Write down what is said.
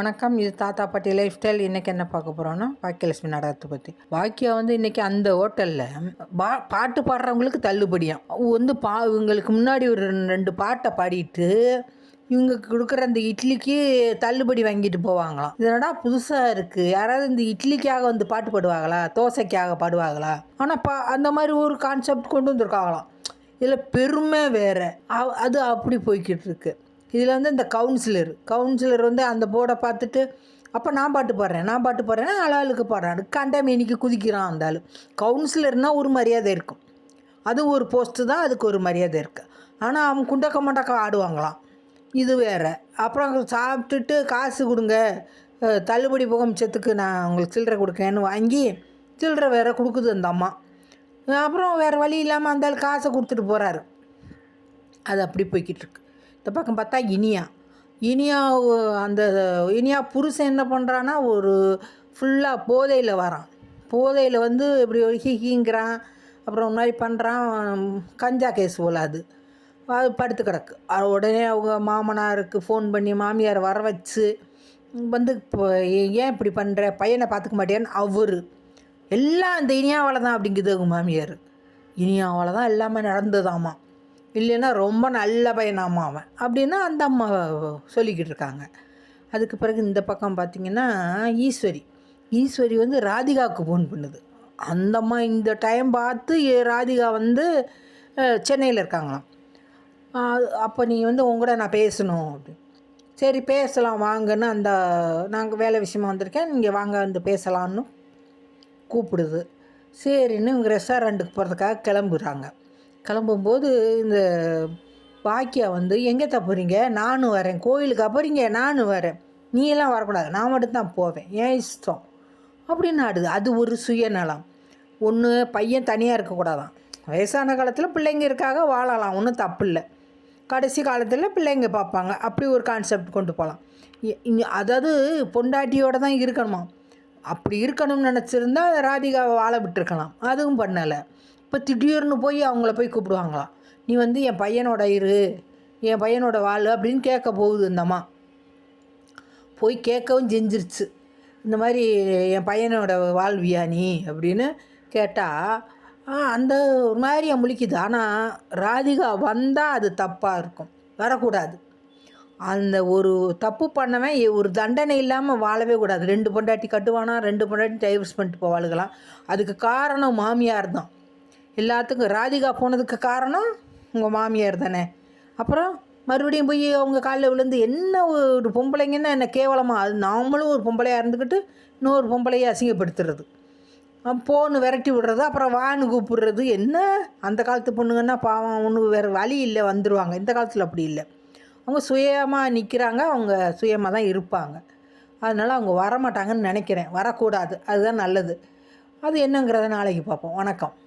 வணக்கம் இது தாத்தா பாட்டி லைஃப் ஸ்டைல். இன்றைக்கி என்ன பார்க்க போகிறோன்னா பாக்கியலட்சுமி நாடகத்தை பற்றி பாக்கியா வந்து இன்றைக்கி அந்த ஹோட்டலில் பா பாட்டு பாடுறவங்களுக்கு தள்ளுபடியாம் வந்து பா இவங்களுக்கு முன்னாடி ஒரு ரெண்டு- ரெண்டு பாட்டை பாடிட்டு இவங்க கொடுக்குற அந்த இட்லிக்கு தள்ளுபடி வாங்கிட்டு போவாங்களாம். இதனடா புதுசாக இருக்குது யாராவது இந்த இட்லிக்காக வந்து பாட்டு பாடுவாங்களா? தோசைக்காக பாடுவாங்களா? ஆனால் பா அந்த மாதிரி ஒரு கான்செப்ட் கொண்டு வந்திருக்காங்களாம். இதில் பெருமை வேறு. அது அப்படி போய்கிட்டு இருக்குது இதில் வந்து இந்த கவுன்சிலர் கவுன்சிலர் வந்து அந்த போர்டை பார்த்துட்டு அப்போ நான் பாட்டு பாடுறேன் நான் பாட்டு பாடுறேன்னா ஆளாளுக்கு பாடுறான். கண்டமேனிக்கு குதிக்கிறான் அந்த ஆள். கவுன்சிலர்னால் ஒரு மரியாதை இருக்கும். அது ஒரு போஸ்ட்டு தான் அதுக்கு ஒரு மரியாதை இருக்குது ஆனால் அவன் குண்டக்க மண்டக்க ஆடுவாங்களாம். இது வேறு. அப்புறம் சாப்பிட்டுட்டு காசு கொடுங்க. தள்ளுபடி போக மிச்சத்துக்கு நான் உங்களுக்கு சில்லறை கொடுக்கேன்னு வாங்கி சில்லறை வேற கொடுக்குது அந்த அம்மா. அப்புறம் வேறு வழி இல்லாமல் அந்த ஆள் காசை கொடுத்துட்டு போகிறாரு அது அப்படி போய்கிட்டு இருக்கு. இந்த பக்கம் பார்த்தா இனியா. இனியா அந்த இனியா புருஷன் என்ன பண்ணுறான்னா ஒரு ஃபுல்லாக போதையில் வரான். போதையில் வந்து இப்படி ஒரு ஹி அப்புறம் ஒரு மாதிரி பண்ணுறான் கஞ்சா கேஸ் போல் அது. அது படுத்து கிடக்கு. உடனே அவங்க மாமனாருக்கு ஃபோன் பண்ணி மாமியார் வர வச்சு வந்து இப்போ ஏன் இப்படி பண்ணுற பையனை பார்த்துக்க மாட்டேன்னு அவர். எல்லாம் இந்த இனியாவால் தான் அப்படிங்குது அவங்க மாமியார். இனியாவால் தான் எல்லாமே நடந்ததாமா. இல்லைன்னா ரொம்ப நல்ல பையனாமா அவன் அப்படின்னா அந்த அம்மா சொல்லிக்கிட்டு இருக்காங்க அதுக்கு பிறகு இந்த பக்கம் பார்த்தீங்கன்னா ஈஸ்வரி. ஈஸ்வரி வந்து ராதிகாவுக்கு ஃபோன் பண்ணுது. அந்த அம்மா இந்த டைம் பார்த்து ராதிகா வந்து சென்னையில் இருக்காங்களாம். அப்போ நீ வந்து உங்கூட நான் பேசணும் அப்படின்னு. சரி பேசலாம் வாங்கன்னு அந்த நாங்கள் வேலை விஷயமா வந்திருக்கேன் நீங்கள் வாங்க வந்து பேசலான்னு கூப்பிடுது. சரின்னு இவங்க ரெஸ்டாரண்ட்டுக்கு போகிறதுக்காக கிளம்புறாங்க. கிளம்பும்போது இந்த பாக்கியா வந்து எங்கே தப்புறீங்க நானும் வரேன். கோயிலுக்கு அப்புறீங்க நானும் வரேன். நீ எல்லாம் வரக்கூடாது. நான் மட்டும்தான் போவேன். ஏன் இஷ்டம். அப்படின்னு ஆடுது. அது ஒரு சுயநலம். ஒன்று பையன் தனியாக இருக்கக்கூடாதான். வயசான காலத்தில் பிள்ளைங்க இருக்காக வாழலாம். ஒன்றும் தப்பு இல்லை கடைசி காலத்தில் பிள்ளைங்க பார்ப்பாங்க. அப்படி ஒரு கான்செப்ட் கொண்டு போகலாம் அதாவது பொண்டாட்டியோட தான் இருக்கணுமா? அப்படி இருக்கணும்னு நினச்சிருந்தா ராதிகாவை வாழ விட்டுருக்கலாம். அதுவும் பண்ணலை. இப்போ திடீர்னு போய் அவங்கள போய் கூப்பிடுவாங்களாம் நீ வந்து என் பையனோட இரு என் பையனோட வாழ் அப்படின்னு கேட்க போகுது இந்தம்மா போய் கேட்கவும் செஞ்சிருச்சு. இந்த மாதிரி என் பையனோட வாழ்வியா நீ? அப்படின்னு கேட்டால் அந்த ஒரு மாதிரியா முழிக்குது. ஆனால் ராதிகா வந்தால் அது தப்பாக இருக்கும். வரக்கூடாது. அந்த ஒரு தப்பு பண்ணவன் ஒரு தண்டனை இல்லாமல் வாழவே கூடாது. ரெண்டு பொண்டாட்டி கட்டுவானா ரெண்டு பொண்டாட்டி டைவர்ஸ் பண்ணிட்டு போவாளுகலாம் அதுக்கு காரணம் மாமியார் தான். எல்லாத்துக்கும் ராதிகா போனதுக்கு காரணம் உங்கள் மாமியார் தானே. அப்புறம் மறுபடியும் போய் அவங்க காலில் விழுந்து என்ன ஒரு பொம்பளைங்கன்னா என்ன கேவலமாக அது நாமளும் ஒரு பொம்பளையாக இருந்துக்கிட்டு இன்னொரு பொம்பளையை அசிங்கப்படுத்துறது. போன்னு விரட்டி விடுறது அப்புறம் வான்னு கூப்பிடுறது. என்ன? அந்த காலத்து பொண்ணுங்கன்னா பாவம் ஒன்று வேறு வழி இல்லை வந்துடுவாங்க இந்த காலத்தில் அப்படி இல்லை. அவங்க சுயமாக நிற்கிறாங்க அவங்க சுயமாக தான் இருப்பாங்க. அதனால் அவங்க வரமாட்டாங்கன்னு நினைக்கிறேன். வரக்கூடாது. அதுதான் நல்லது. அது என்னங்கிறத நாளைக்கு பார்ப்போம். வணக்கம்.